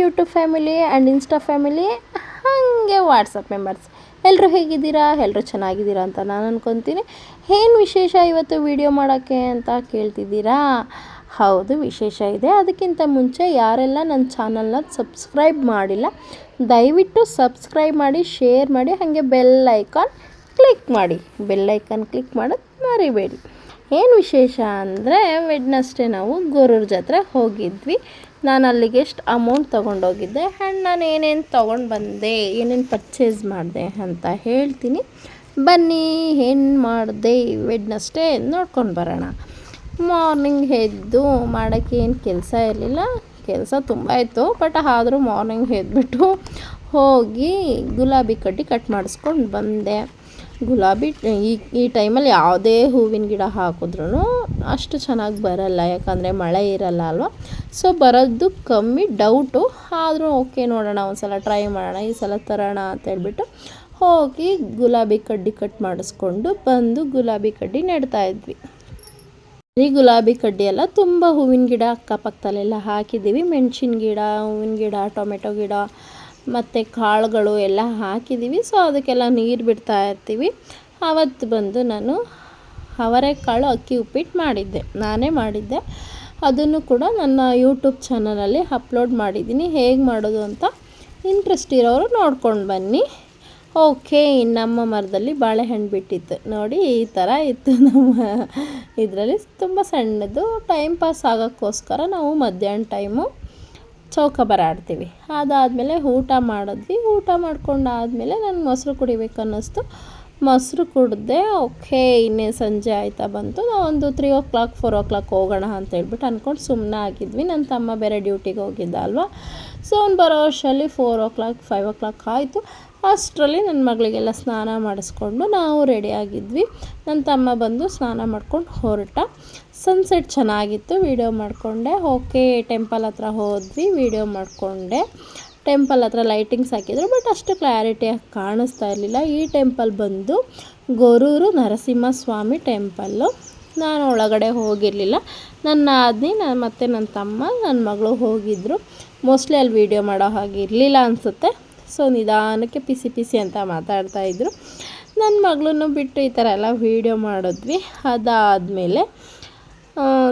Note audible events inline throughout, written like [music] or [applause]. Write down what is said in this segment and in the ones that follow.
YouTube family and Insta family, ಹಾಗೆ WhatsApp members. ಎಲ್ಲರೂ ಹೇಗಿದ್ದೀರಾ? ಎಲ್ಲರೂ ಚೆನ್ನಾಗಿದ್ದೀರಾ ಅಂತ ನಾನು ಅಂದ್ಕೊತೀನಿ ಏನು ವಿಶೇಷ ಇವತ್ತು ವಿಡಿಯೋ ಮಾಡೋಕ್ಕೆ ಅಂತ ಕೇಳ್ತಿದ್ದೀರಾ? ಹೌದು, ವಿಶೇಷ ಇದೆ. ಅದಕ್ಕಿಂತ ಮುಂಚೆ ಯಾರೆಲ್ಲ ನನ್ನ ಚಾನಲ್ನ ಸಬ್ಸ್ಕ್ರೈಬ್ ಮಾಡಿಲ್ಲ, ದಯವಿಟ್ಟು ಸಬ್ಸ್ಕ್ರೈಬ್ ಮಾಡಿ, ಶೇರ್ ಮಾಡಿ, ಹಾಗೆ ಬೆಲ್ ಐಕಾನ್ ಕ್ಲಿಕ್ ಮಾಡಿ. ಬೆಲ್ ಐಕಾನ್ ಕ್ಲಿಕ್ ಮಾಡೋದು ಮರಿಬೇಡಿ. ಏನು ವಿಶೇಷ ಅಂದರೆ ವೆಡ್ನಷ್ಟೇ ನಾವು ಗೊರೂರು ಜಾತ್ರೆ ಹೋಗಿದ್ವಿ. ನಾನು ಅಲ್ಲಿಗೆ ಎಷ್ಟು ಅಮೌಂಟ್ ತೊಗೊಂಡೋಗಿದ್ದೆ? ಆ್ಯಂಡ್ ನಾನು ಏನೇನು ತೊಗೊಂಡು ಬಂದೆ, ಏನೇನು ಪರ್ಚೇಸ್ ಮಾಡಿದೆ ಅಂತ ಹೇಳ್ತೀನಿ. ಬನ್ನಿ, ಏನು ಮಾಡಿದೆ ವೆಡ್ನಸ್ಡೇ ನೋಡ್ಕೊಂಡು ಬರೋಣ. ಮಾರ್ನಿಂಗ್ ಎದ್ದು ಮಾಡೋಕ್ಕೆ ಏನು ಕೆಲಸ ಇರಲಿಲ್ಲ. ಕೆಲಸ ತುಂಬ ಇತ್ತು ಬಟ್ ಆದರೂ ಮಾರ್ನಿಂಗ್ ಎದ್ಬಿಟ್ಟು ಹೋಗಿ ಗುಲಾಬಿ ಕಡ್ಡಿ ಕಟ್ ಮಾಡಿಸ್ಕೊಂಡು ಬಂದೆ. ಗುಲಾಬಿ, ಈ ಈ ಟೈಮಲ್ಲಿ ಯಾವುದೇ ಹೂವಿನ ಗಿಡ ಹಾಕಿದ್ರೂ ಅಷ್ಟು ಚೆನ್ನಾಗಿ ಬರಲ್ಲ, ಯಾಕಂದರೆ ಮಳೆ ಇರಲ್ಲ ಅಲ್ವಾ? ಸೊ ಬರೋದು ಕಮ್ಮಿ ಡೌಟು ಆದರೂ ಓಕೆ ನೋಡೋಣ ಒಂದು ಸಲ ಟ್ರೈ ಮಾಡೋಣ, ಈ ಸಲ ತರೋಣ ಅಂತ ಹೇಳ್ಬಿಟ್ಟು ಹೋಗಿ ಗುಲಾಬಿ ಕಡ್ಡಿ ಕಟ್ ಮಾಡಿಸ್ಕೊಂಡು ಬಂದು ಗುಲಾಬಿ ಕಡ್ಡಿ ನೆಡ್ತಾ ಇದ್ವಿ. ಈ ಗುಲಾಬಿ ಕಡ್ಡಿ ಎಲ್ಲ ತುಂಬ ಹೂವಿನ ಗಿಡ ಅಕ್ಕಪಕ್ಕದಲ್ಲೆಲ್ಲ ಹಾಕಿದ್ದೀವಿ. ಮೆಣಸಿನ ಗಿಡ, ಹೂವಿನ ಗಿಡ, ಟೊಮೆಟೊ ಗಿಡ ಮತ್ತು ಕಾಳುಗಳು ಎಲ್ಲ ಹಾಕಿದ್ದೀವಿ ಸೊ ಅದಕ್ಕೆಲ್ಲ ನೀರು ಬಿಡ್ತಾ ಇರ್ತೀವಿ. ಆವತ್ತು ಬಂದು ನಾನು ಅವರೆಕಾಳು ಅಕ್ಕಿ ಉಪ್ಪಿಟ್ಟು ಮಾಡಿದ್ದೆ. ನಾನೇ ಮಾಡಿದ್ದೆ. ಅದನ್ನು ಕೂಡ ನನ್ನ ಯೂಟ್ಯೂಬ್ ಚಾನಲಲ್ಲಿ ಅಪ್ಲೋಡ್ ಮಾಡಿದ್ದೀನಿ. ಹೇಗೆ ಮಾಡೋದು ಅಂತ ಇಂಟ್ರೆಸ್ಟ್ ಇರೋರು ನೋಡ್ಕೊಂಡು ಬನ್ನಿ. ಓಕೆ ನಮ್ಮ ಮರದಲ್ಲಿ ಬಾಳೆಹಣ್ಣು ಬಿಟ್ಟಿತ್ತು. ನೋಡಿ, ಈ ಥರ ಇತ್ತು ನಮ್ಮ ಇದರಲ್ಲಿ. ತುಂಬ ಸಣ್ಣದು ಟೈಮ್ ಪಾಸ್ ಆಗೋಕ್ಕೋಸ್ಕರ ನಾವು ಮಧ್ಯಾಹ್ನ ಟೈಮು ಚೌಕ ಆಡ್ತೀವಿ ಅದಾದಮೇಲೆ ಊಟ ಮಾಡಿದ್ವಿ. ಊಟ ಮಾಡ್ಕೊಂಡಾದಮೇಲೆ ನಾನು ಮೊಸರು ಕುಡಿಬೇಕು ಅನ್ನಿಸ್ತು. ಮೊಸರು ಕುಡಿದೆ, ಓಕೆ, ಇನ್ನೇ ಸಂಜೆ ಆಯ್ತಾ ಬಂತು. ನಾವು ಒಂದು three o'clock four o'clock ಹೋಗೋಣ ಅಂತ ಹೇಳ್ಬಿಟ್ಟು ಅಂದ್ಕೊಂಡು ಸುಮ್ಮನೆ ಆಗಿದ್ವಿ. ನನ್ನ ತಮ್ಮ ಬೇರೆ ಡ್ಯೂಟಿಗೆ ಹೋಗಿದ್ದ ಅಲ್ವಾ? ಸೊ ಅವ್ನು ಬರೋ ವರ್ಷಲ್ಲಿ four o'clock five o'clock ಆಯಿತು. ಅಷ್ಟರಲ್ಲಿ ನನ್ನ ಮಗಳಿಗೆಲ್ಲ ಸ್ನಾನ ಮಾಡಿಸ್ಕೊಂಡು ನಾವು ರೆಡಿಯಾಗಿದ್ವಿ ನನ್ನ ತಮ್ಮ ಬಂದು ಸ್ನಾನ ಮಾಡ್ಕೊಂಡು ಹೊರಟ. ಸನ್ಸೆಟ್ ಚೆನ್ನಾಗಿತ್ತು. ವೀಡಿಯೋ ಮಾಡಿಕೊಂಡೆ. ಓಕೆ ಟೆಂಪಲ್ ಹತ್ರ ಹೋದ್ವಿ. ವೀಡಿಯೋ ಮಾಡಿಕೊಂಡೆ. ಟೆಂಪಲ್ ಹತ್ರ ಲೈಟಿಂಗ್ಸ್ ಹಾಕಿದ್ರು, ಬಟ್ ಅಷ್ಟು ಕ್ಲಾರಿಟಿಯಾಗಿ ಕಾಣಿಸ್ತಾ ಇರಲಿಲ್ಲ. ಈ ಟೆಂಪಲ್ ಬಂದು ಗೊರೂರು ನರಸಿಂಹಸ್ವಾಮಿ ಟೆಂಪಲ್ಲು. ನಾನು ಒಳಗಡೆ ಹೋಗಿರಲಿಲ್ಲ. ನನ್ನ ಆದ್ನಿ, ನಾನು ಮತ್ತು ನನ್ನ ತಮ್ಮ ನನ್ನ ಮಗಳು ಹೋಗಿದ್ದರು ಮೋಸ್ಟ್ಲಿ ಅಲ್ಲಿ ವೀಡಿಯೋ ಮಾಡೋ ಹಾಗೆ ಇರಲಿಲ್ಲ ಅನಿಸುತ್ತೆ. ಸೊ ನಿಧಾನಕ್ಕೆ ಪಿಸಿ ಪಿಸಿ ಅಂತ ಮಾತಾಡ್ತಾಯಿದ್ರು ನನ್ನ ಮಗಳನ್ನು ಬಿಟ್ಟು ಈ ಥರ ಎಲ್ಲ ವೀಡಿಯೋ ಮಾಡಿದ್ವಿ. ಅದಾದಮೇಲೆ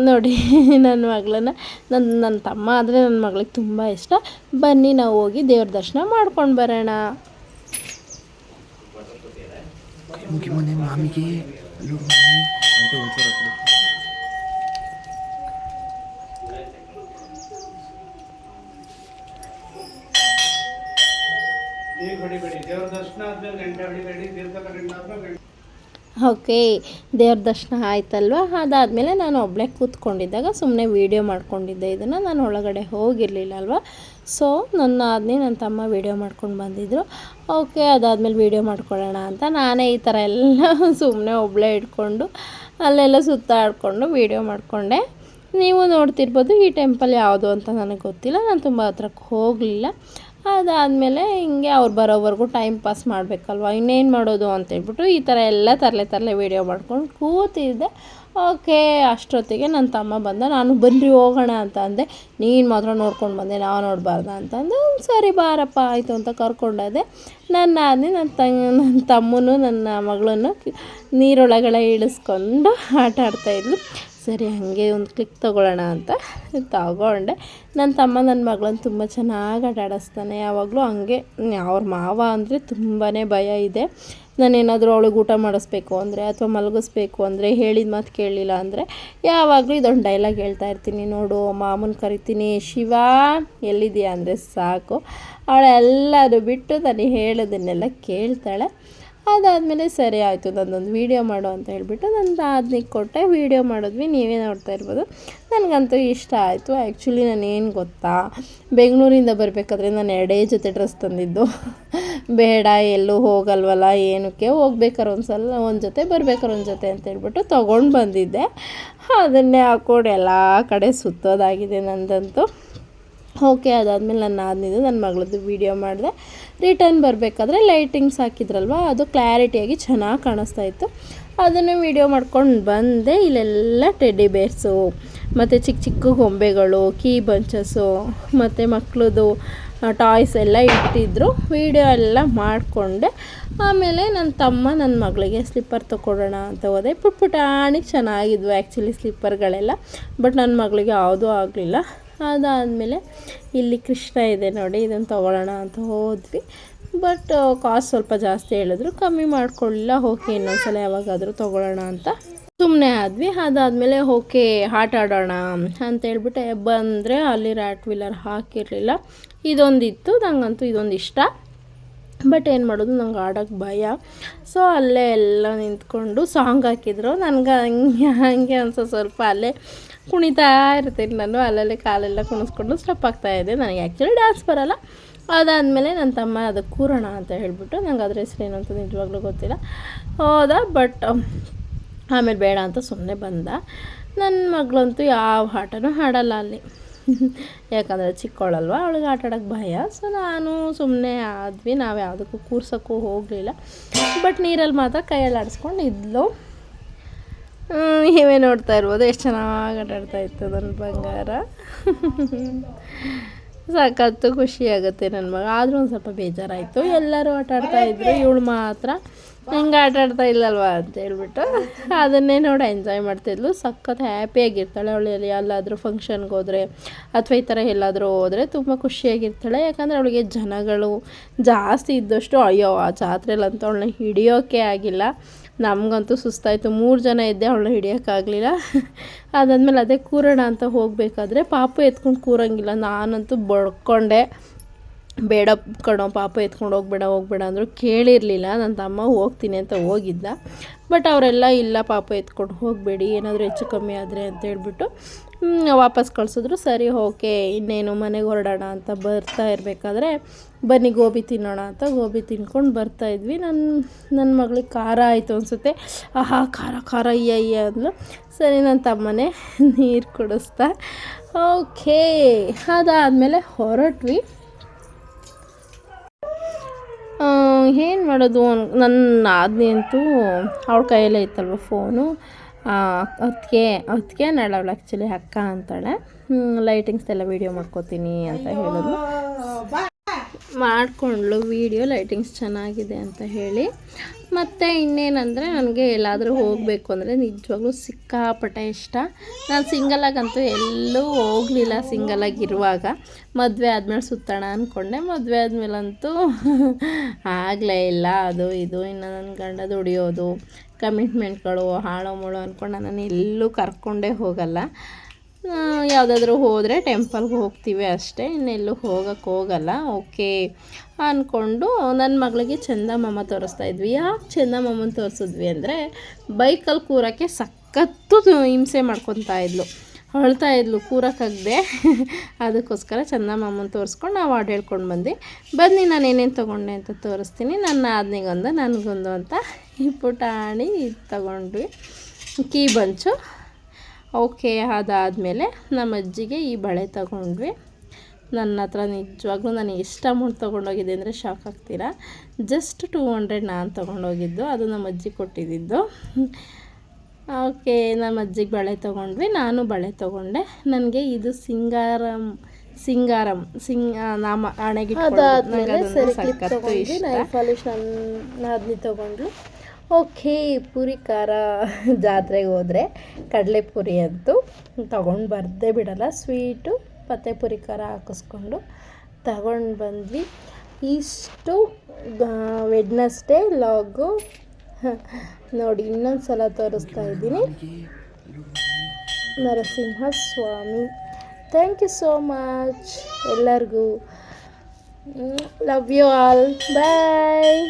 ನೋಡಿ [laughs] ನನ್ನ ಮಗಳನ್ನ. ನನ್ನ ನನ್ನ ತಮ್ಮ ಆದರೆ ನನ್ನ ಮಗಳಿಗೆ ತುಂಬ ಇಷ್ಟ. ಬನ್ನಿ ನಾವು ಹೋಗಿ ದೇವ್ರ ದರ್ಶನ ಮಾಡ್ಕೊಂಡು ಬರೋಣ. ದೇವ್ರ ದರ್ಶನ ಆದ್ಮೇಲೆ ಗಂಟೆ ಹೊಡಿಬೇಡಿ ತೀರ್ಥ ಕಡೆಯಿಂದ ಆದ್ಮೇಲೆ ಓಕೆ, ದೇವ್ರ ದರ್ಶನ ಆಯ್ತಲ್ವ? ಅದಾದಮೇಲೆ ನಾನು ಒಬ್ಬಳೆ ಕೂತ್ಕೊಂಡಿದ್ದಾಗ ಸುಮ್ಮನೆ ವೀಡಿಯೋ ಮಾಡ್ಕೊಂಡಿದ್ದೆ. ಇದನ್ನು ನಾನು ಒಳಗಡೆ ಹೋಗಿರಲಿಲ್ಲ ಅಲ್ವಾ ಸೊ ನನ್ನ ಆದ್ನೇ ನನ್ನ ತಮ್ಮ ವೀಡಿಯೋ ಮಾಡ್ಕೊಂಡು ಬಂದಿದ್ದರು ಓಕೆ, ಅದಾದಮೇಲೆ ವೀಡಿಯೋ ಮಾಡ್ಕೊಳ್ಳೋಣ ಅಂತ ನಾನೇ ಈ ಥರ ಎಲ್ಲ [laughs] ಸುಮ್ಮನೆ ಒಬ್ಬಳೆ ಇಟ್ಕೊಂಡು ಅಲ್ಲೆಲ್ಲ ಸುತ್ತಾಡಿಕೊಂಡು ವೀಡಿಯೋ ಮಾಡಿಕೊಂಡೆ. ನೀವು ನೋಡ್ತಿರ್ಬೋದು ಈ ಟೆಂಪಲ್ ಯಾವುದು ಅಂತ ನನಗೆ ಗೊತ್ತಿಲ್ಲ. ನಾನು ತುಂಬ ಹತ್ರಕ್ಕೆ ಹೋಗಲಿಲ್ಲ. ಅದಾದಮೇಲೆ ಹಿಂಗೆ ಅವ್ರು ಬರೋವರೆಗೂ ಟೈಮ್ ಪಾಸ್ ಮಾಡಬೇಕಲ್ವ? ಇನ್ನೇನು ಮಾಡೋದು ಅಂತೇಳ್ಬಿಟ್ಟು ಈ ಥರ ಎಲ್ಲ ತರಲೆ ತರಲೆ ವೀಡಿಯೋ ಮಾಡ್ಕೊಂಡು ಕೂತಿದ್ದೆ. ಓಕೆ, ಅಷ್ಟೊತ್ತಿಗೆ ನನ್ನ ತಮ್ಮ ಬಂದ, ನಾನು ಬನ್ನಿ ಹೋಗೋಣ ಅಂತ ಅಂದೆ. ನೀನು ಮಾತ್ರ ನೋಡ್ಕೊಂಡು ಬಂದೆ ನಾವು ನೋಡಬಾರ್ದ ಅಂತಂದು ಸರಿ, ಬಾರಪ್ಪ, ಆಯಿತು ಅಂತ ಕರ್ಕೊಂಡೋದೆ ನನ್ನ ನನ್ನ ತಂಗ ನನ್ನ ತಮ್ಮನು, ನನ್ನ ಮಗಳನ್ನು ನೀರೊಳಗಡೆ ಇಳಿಸ್ಕೊಂಡು ಆಟ ಆಡ್ತಾಯಿದ್ಲು ಸರಿ, ಹಾಗೆ ಒಂದು ಕ್ಲಿಕ್ ತೊಗೊಳ್ಳೋಣ ಅಂತ ತಗೊಂಡೆ. ನನ್ನ ತಮ್ಮ ನನ್ನ ಮಗಳನ್ನ ತುಂಬ ಚೆನ್ನಾಗಿ ಆಟಾಡಿಸ್ತಾನೆ ಯಾವಾಗಲೂ ಹಂಗೆ, ಅವ್ರ ಮಾವ ಅಂದರೆ ತುಂಬಾ ಭಯ ಇದೆ. ನಾನೇನಾದರೂ ಅವಳಿಗೆ ಊಟ ಮಾಡಿಸ್ಬೇಕು ಅಂದರೆ ಅಥವಾ ಮಲಗಿಸ್ಬೇಕು ಅಂದರೆ ಹೇಳಿದ ಮಾತು ಕೇಳಲಿಲ್ಲ ಅಂದರೆ ಯಾವಾಗಲೂ ಇದೊಂದು ಡೈಲಾಗ್ ಹೇಳ್ತಾ ಇರ್ತೀನಿ. ನೋಡು, ಮಾಮೂನ್ ಕರಿತೀನಿ. ಶಿವ, ಎಲ್ಲಿದೆಯಾ ಅಂದರೆ ಸಾಕು. ಅವಳೆಲ್ಲದು ಬಿಟ್ಟು ನಾನು ಹೇಳೋದನ್ನೆಲ್ಲ ಕೇಳ್ತಾಳೆ. ಅದಾದಮೇಲೆ ಸರಿ ಆಯಿತು, ನನ್ನೊಂದು ವೀಡಿಯೋ ಮಾಡು ಅಂತ ಹೇಳಿಬಿಟ್ಟು ನನ್ನ ಆದ್ನಿಗೆ ಕೊಟ್ಟೆ. ವೀಡಿಯೋ ಮಾಡಿದ್ವಿ, ನೀವೇ ನೋಡ್ತಾ ಇರ್ಬೋದು. ನನಗಂತೂ ಇಷ್ಟ ಆಯಿತು. ಆ್ಯಕ್ಚುಲಿ ನಾನೇನು ಗೊತ್ತಾ? ಬೆಂಗಳೂರಿಂದ ಬರಬೇಕಾದ್ರೆ ನಾನು ಎರಡೇ ಜೊತೆ ಡ್ರೆಸ್ ತಂದಿದ್ದು. [laughs] ಬೇಡ, ಎಲ್ಲೂ ಹೋಗಲ್ವಲ್ಲ, ಏನಕ್ಕೆ? ಹೋಗ್ಬೇಕಾರೆ ಒಂದು ಸಲ ಒಂದು ಜೊತೆ ಬರ್ಬೇಕಾರೆ ಒಂದು ಜೊತೆ ಅಂತ ಹೇಳ್ಬಿಟ್ಟು ತೊಗೊಂಡು ಬಂದಿದ್ದೆ. ಅದನ್ನೇ ಹಾಕ್ಕೊಂಡು ಎಲ್ಲ ಕಡೆ ಸುತ್ತೋದಾಗಿದೆ ನಂದಂತೂ. ಓಕೆ ಅದಾದಮೇಲೆ ನಾನು ಆದ್ನಿದ್ದು ನನ್ನ ಮಗಳದ್ದು ವೀಡಿಯೋ ಮಾಡಿದೆ. ರಿಟರ್ನ್ ಬರಬೇಕಾದ್ರೆ ಲೈಟಿಂಗ್ಸ್ ಹಾಕಿದ್ರಲ್ವ? ಅದು ಕ್ಲಾರಿಟಿಯಾಗಿ ಚೆನ್ನಾಗಿ ಕಾಣಿಸ್ತಾ ಇತ್ತು. ಅದನ್ನು ವೀಡಿಯೋ ಮಾಡ್ಕೊಂಡು ಬಂದೆ. ಇಲ್ಲೆಲ್ಲ ಟೆಡ್ಡಿ ಬೇರ್ಸು ಮತ್ತು ಚಿಕ್ಕ ಚಿಕ್ಕ ಗೊಂಬೆಗಳು ಕೀ ಬಂಚಸ್ಸು ಮತ್ತು ಮಕ್ಕಳದು ಟಾಯ್ಸ್ ಎಲ್ಲ ಇಟ್ಟಿದ್ರು. ವೀಡಿಯೋ ಎಲ್ಲ ಮಾಡಿಕೊಂಡೆ. ಆಮೇಲೆ ನನ್ನ ತಮ್ಮ ನನ್ನ ಮಗಳಿಗೆ ಸ್ಲಿಪ್ಪರ್ ತೊಗೊಡೋಣ ಅಂತ ಹೋದೆ. ಪುಟ್ ಪುಟಾಣಿ ಚೆನ್ನಾಗಿದ್ವು ಆ್ಯಕ್ಚುಲಿ ಸ್ಲಿಪ್ಪರ್ಗಳೆಲ್ಲ ಬಟ್ ನನ್ನ ಮಗಳಿಗೆ ಯಾವುದೂ ಆಗಲಿಲ್ಲ. ಅದಾದಮೇಲೆ ಇಲ್ಲಿ ಕೃಷ್ಣ ಇದೆ ನೋಡಿ ಇದನ್ನು ತೊಗೊಳ್ಳೋಣ ಅಂತ ಹೋದ್ವಿ. ಬಟ್ ಕಾಸ್ಟ್ ಸ್ವಲ್ಪ ಜಾಸ್ತಿ ಹೇಳಿದ್ರು. ಕಮ್ಮಿ ಮಾಡ್ಕೊಳ್ಳಿಲ್ಲ. ಓಕೆ ಇನ್ನೊಂದ್ಸಲ ಯಾವಾಗಾದರೂ ತೊಗೊಳ್ಳೋಣ ಅಂತ ಸುಮ್ಮನೆ ಆದ್ವಿ. ಅದಾದಮೇಲೆ ಓಕೆ ಆಟ ಆಡೋಣ ಅಂತ ಹೇಳ್ಬಿಟ್ಟು ಬಂದರೆ ಅಲ್ಲಿ ರ್ಯಾಟ್ ವೀಲರ್ ಹಾಕಿರಲಿಲ್ಲ. ಇದೊಂದಿತ್ತು, ನಂಗಂತೂ ಇದೊಂದು ಇಷ್ಟ. ಬಟ್ ಏನು ಮಾಡೋದು? ನಂಗೆ ಆಡೋಕ್ಕೆ ಭಯ. ಸೊ ಅಲ್ಲೇ ಎಲ್ಲ ನಿಂತ್ಕೊಂಡು ಸಾಂಗ್ ಹಾಕಿದ್ರು. ನನಗೆ ಹಂಗೆ ಹಂಗೆ ಅನ್ಸೋ ಸ್ವಲ್ಪ ಅಲ್ಲೇ ಕುಣಿತಾ ಇರ್ತೀನಿ ನಾನು. ಅಲ್ಲಲ್ಲಿ ಕಾಲೆಲ್ಲ ಕುಣಿಸ್ಕೊಂಡು ಸ್ಟೆಪ್ ಆಗ್ತಾಯಿದ್ದೆ ನನಗೆ ಆ್ಯಕ್ಚುಲಿ ಡ್ಯಾನ್ಸ್ ಬರೋಲ್ಲ. ಅದಾದಮೇಲೆ ನನ್ನ ತಮ್ಮ ಅದು ಕೂರೋಣ ಅಂತ ಹೇಳಿಬಿಟ್ಟು ನಂಗೆ ಅದ್ರ ಹೆಸ್ರು ಏನು ಅಂತ ನಿಜವಾಗ್ಲೂ ಗೊತ್ತಿಲ್ಲ. ಹೋದ? ಬಟ್ ಆಮೇಲೆ ಬೇಡ ಅಂತ ಸುಮ್ಮನೆ ಬಂದ. ನನ್ನ ಮಗಳಂತೂ ಯಾವ ಆಟನೂ ಹಾಡಲ್ಲ ಅಲ್ಲಿ. ಯಾಕಂದರೆ ಚಿಕ್ಕವಳಲ್ವ ಅವಳಿಗೆ ಆಟ ಆಡೋಕ್ಕೆ ಭಯ. ಸೊ ನಾನು ಸುಮ್ಮನೆ ಆದ್ವಿ. ನಾವು ಯಾವುದಕ್ಕೂ ಕೂರ್ಸೋಕ್ಕೂ ಹೋಗಲಿಲ್ಲ. ಬಟ್ ನೀರಲ್ಲಿ ಮಾತ್ರ ಕೈಯಲ್ಲಿ ಆಡಿಸ್ಕೊಂಡು ಇದ್ಲು. ನೀವೇ ನೋಡ್ತಾ ಇರ್ಬೋದು. ಎಷ್ಟು ಚೆನ್ನಾಗಿ ಆಟ ಆಡ್ತಾ ಇತ್ತು ನನ್ನ ಬಂಗಾರ. ಸಾಕತ್ತು ಖುಷಿ ಆಗುತ್ತೆ ನನ್ನ ಮಗ. ಆದರೂ ಒಂದು ಸ್ವಲ್ಪ ಬೇಜಾರಾಯಿತು. ಎಲ್ಲರೂ ಆಟ ಆಡ್ತಾ ಇದ್ರು. ಇವಳು ಮಾತ್ರ ಹಿಂಗೆ ಆಟ ಆಡ್ತಾ ಇಲ್ಲಲ್ವ ಅಂತ ಹೇಳ್ಬಿಟ್ಟು ಅದನ್ನೇ ನೋಡಿ ಎಂಜಾಯ್ ಮಾಡ್ತಿದ್ಲು ಸಖತ್ ಹ್ಯಾಪಿಯಾಗಿರ್ತಾಳೆ ಅವಳು ಎಲ್ಲಿ ಎಲ್ಲಾದರೂ ಫಂಕ್ಷನ್ಗೆ ಹೋದರೆ ಅಥವಾ ಈ ಥರ ಎಲ್ಲಾದರೂ ಹೋದರೆ ತುಂಬ ಖುಷಿಯಾಗಿರ್ತಾಳೆ ಯಾಕಂದರೆ ಅವಳಿಗೆ ಜನಗಳು ಜಾಸ್ತಿ ಇದ್ದಷ್ಟು, ಅಯ್ಯೋ, ಆ ಜಾತ್ರೆಲಂತೂ ಅವಳನ್ನ ಹಿಡಿಯೋಕೆ ಆಗಿಲ್ಲ. ನಮಗಂತೂ ಸುಸ್ತಾಯಿತು. ಮೂರು ಜನ ಇದ್ದೆ, ಅವಳನ್ನ ಹಿಡಿಯೋಕ್ಕಾಗಲಿಲ್ಲ. ಅದಾದಮೇಲೆ ಅದೇ ಕೂರೋಣ ಅಂತ ಹೋಗಬೇಕಾದ್ರೆ ಪಾಪ ಎತ್ಕೊಂಡು ಕೂರಂಗಿಲ್ಲ. ನಾನಂತೂ ಬಡ್ಕೊಂಡೆ. ಬೇಡ ಕಣೋ, ಪಾಪ ಎತ್ಕೊಂಡು ಹೋಗ್ಬೇಡ ಹೋಗ್ಬೇಡ ಅಂದರು ಕೇಳಿರಲಿಲ್ಲ. ನನ್ನ ತಮ್ಮ ಹೋಗ್ತೀನಿ ಅಂತ ಹೋಗಿದ್ದ. ಬಟ್ ಅವರೆಲ್ಲ, ಇಲ್ಲ, ಪಾಪ ಎತ್ಕೊಂಡು ಹೋಗಬೇಡಿ, ಏನಾದರೂ ಹೆಚ್ಚು ಕಮ್ಮಿ ಆದರೆ ಅಂತ ಹೇಳ್ಬಿಟ್ಟು ವಾಪಸ್ ಕಳಿಸಿದ್ರು. ಸರಿ, ಓಕೆ, ಇನ್ನೇನು ಮನೆಗೆ ಹೊರಡೋಣ ಅಂತ ಬರ್ತಾ ಇರಬೇಕಾದ್ರೆ ಬನ್ನಿ ಗೋಬಿ ತಿನ್ನೋಣ ಅಂತ ಗೋಬಿ ತಿನ್ಕೊಂಡು ಬರ್ತಾ ಇದ್ವಿ. ನನ್ನ ನನ್ನ ಮಗಳಿಗೆ ಖಾರ ಆಯಿತು ಅನಿಸುತ್ತೆ. ಆಹಾ ಖಾರ ಖಾರ ಅಯ್ಯ ಅಯ್ಯ ಅಂದ್ಲು. ಸರಿ ನನ್ನ ತಮ್ಮನೇ ನೀರು ಕುಡಿಸ್ತಾ. ಓಕೆ ಅದಾದಮೇಲೆ ಹೊರಟ್ವಿ. ಏನು ಮಾಡೋದು ಅನ್- ನನ್ನ ಆದ್ನಿ ಅಂತೂ ಅವಳ ಕೈಯಲ್ಲೇ ಇತ್ತಲ್ವ ಫೋನು? ಅದಕ್ಕೆ ಅದಕ್ಕೆ ನಾಳೆ ಅವಳು ಆ್ಯಕ್ಚುಲಿ ಅಕ್ಕ ಅಂತಾಳೆ. ಲೈಟಿಂಗ್ಸ್ ಎಲ್ಲ ವೀಡಿಯೋ ಮಾಡ್ಕೋತೀನಿ ಅಂತ ಹೇಳಿದ್ಲು. ಮಾಡಿಕೊಂಡ್ಳು ವೀಡಿಯೋ ಲೈಟಿಂಗ್ಸ್ ಚೆನ್ನಾಗಿದೆ ಅಂತ ಹೇಳಿ. ಮತ್ತು ಇನ್ನೇನಂದರೆ ನನಗೆ ಎಲ್ಲಾದರೂ ಹೋಗಬೇಕು ಅಂದರೆ ನಿಜವಾಗ್ಲೂ ಸಿಕ್ಕಾಪಟ್ಟೆ ಇಷ್ಟ. ನಾನು ಸಿಂಗಲಾಗಂತೂ ಎಲ್ಲೂ ಹೋಗಲಿಲ್ಲ ಸಿಂಗಲಾಗಿರುವಾಗ ಮದುವೆ ಆದಮೇಲೆ ಸುತ್ತೋಣ ಅಂದ್ಕೊಂಡೆ ಮದುವೆ ಆದಮೇಲಂತೂ [laughs] ಆಗಲೇ ಇಲ್ಲ. ಅದು ಇದು, ಇನ್ನು ನನ್ನ ಗಂಡ ದುಡಿಯೋದು ಕಮಿಟ್ಮೆಂಟ್ಗಳು ಹಾಳು ಮುಳು ಅಂದ್ಕೊಂಡು ನಾನು ಎಲ್ಲೂ ಕರ್ಕೊಂಡೇ ಹೋಗಲ್ಲ. ಯಾವುದಾದ್ರೂ ಹೋದರೆ ಟೆಂಪಲ್ಗೆ ಹೋಗ್ತೀವಿ ಅಷ್ಟೇ. ಇನ್ನೆಲ್ಲೂ ಹೋಗೋಕ್ಕೆ ಹೋಗಲ್ಲ. ಓಕೆ ಅಂದ್ಕೊಂಡು ನನ್ನ ಮಗಳಿಗೆ ಚಂದಮಾಮ ತೋರಿಸ್ತಾ ಇದ್ವಿ. ಯಾಕೆ ಚಂದಮಾಮನ ತೋರಿಸಿದ್ವಿ ಅಂದರೆ ಬೈಕಲ್ಲಿ ಕೂರೋಕ್ಕೆ ಸಖತ್ತು ಹಿಂಸೆ ಮಾಡ್ಕೊತಾ ಇದ್ಲು. ಅಳ್ತಾ ಇದ್ಲು ಕೂರಕ್ಕಾಗದೆ ಅದಕ್ಕೋಸ್ಕರ ಚಂದಮಾಮನ ತೋರಿಸ್ಕೊಂಡು ನಾವು ಹಾಡು ಹೇಳ್ಕೊಂಡು ಬಂದು ಬನ್ನಿ, ನಾನು ಏನೇನು ತೊಗೊಂಡೆ ಅಂತ ತೋರಿಸ್ತೀನಿ. ನನ್ನ ಆದ್ನಿಗೊಂದು ನನಗೊಂದು ಅಂತ ಈ ಪುಟಾಣಿ ಇದು ತಗೊಂಡ್ವಿ. Key bunch. ಓಕೆ ಅದಾದಮೇಲೆ ನಮ್ಮ ಅಜ್ಜಿಗೆ ಈ ಬಳೆ ತಗೊಂಡ್ವಿ. ನನ್ನ ಹತ್ರ ನಿಜವಾಗ್ಲೂ ನಾನು ಎಷ್ಟು ಅಮೌಂಟ್ ತೊಗೊಂಡೋಗಿದ್ದೆ ಅಂದರೆ ಶಾಕ್ ಆಗ್ತೀರಾ? ಜಸ್ಟ್ ಟೂ ಹಂಡ್ರೆಡ್ ನಾನು ತೊಗೊಂಡೋಗಿದ್ದು ಅದು ನಮ್ಮ ಅಜ್ಜಿ ಕೊಟ್ಟಿದ್ದಿದ್ದು. ಓಕೆ ನಮ್ಮ ಅಜ್ಜಿಗೆ ಬಳೆ ತೊಗೊಂಡ್ವಿ ನಾನು ಬಳೆ ತೊಗೊಂಡೆ. ನನಗೆ ಇದು ಸಿಂಗಾರಂ ಸಿಂಗಾರಂ ಸಿಂಗ್ ನಾಮ ಹಣೆಗೆ ನಾನು ಸರಿ ಕ್ಲಿಪ್ ಓಕೆ, ಪೂರಿ ಖಾರ ಜಾತ್ರೆಗೆ ಹೋದರೆ ಕಡಲೆಪುರಿ ಅಂತೂ ತಗೊಂಡು ಬರ್ದೇ ಬಿಡಲ್ಲ. ಸ್ವೀಟು ಮತ್ತು ಪುರಿ ಖಾರ ಹಾಕಿಸ್ಕೊಂಡು ತಗೊಂಡು ಬಂದ್ವಿ. ಇಷ್ಟು ವೆಡ್ನಸ್ಡೇ ಲಾಗು. ನೋಡಿ ಇನ್ನೊಂದು ಸಲ ತೋರಿಸ್ತಾ ಇದ್ದೀನಿ. Narasimha Swami thank you so much ಎಲ್ಲರಿಗೂ ಲವ್ ಯು ಆಲ್ ಬಾಯ್